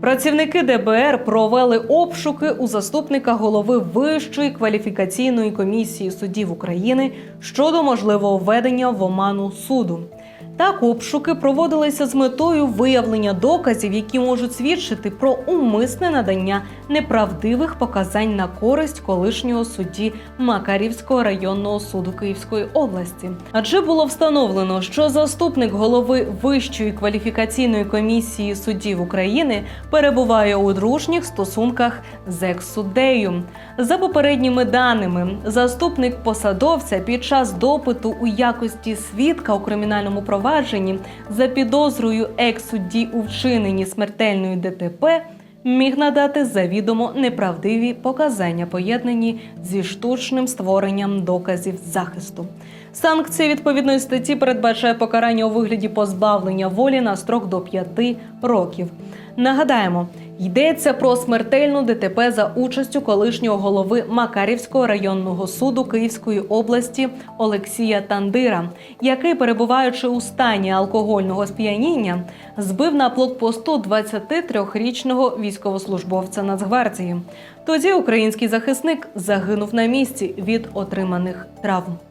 Працівники ДБР провели обшуки у заступника голови Вищої кваліфікаційної комісії суддів України щодо можливого введення в оману суду. Так, обшуки проводилися з метою виявлення доказів, які можуть свідчити про умисне надання неправдивих показань на користь колишнього судді Макарівського районного суду Київської області. Адже було встановлено, що заступник голови Вищої кваліфікаційної комісії суддів України перебуває у дружніх стосунках з екс-суддею. За попередніми даними, заступник посадовця під час допиту у якості свідка у кримінальному провадженні за підозрою екс-судді у вчиненні смертельної ДТП міг надати завідомо неправдиві показання, поєднані зі штучним створенням доказів захисту. Санкція відповідної статті передбачає покарання у вигляді позбавлення волі на строк до 5 років. Нагадаємо, йдеться про смертельну ДТП за участю колишнього голови Макарівського районного суду Київської області Олексія Тандира, який, перебуваючи у стані алкогольного сп'яніння, збив на блокпосту 23-річного військовослужбовця Нацгвардії. Тоді український захисник загинув на місці від отриманих травм.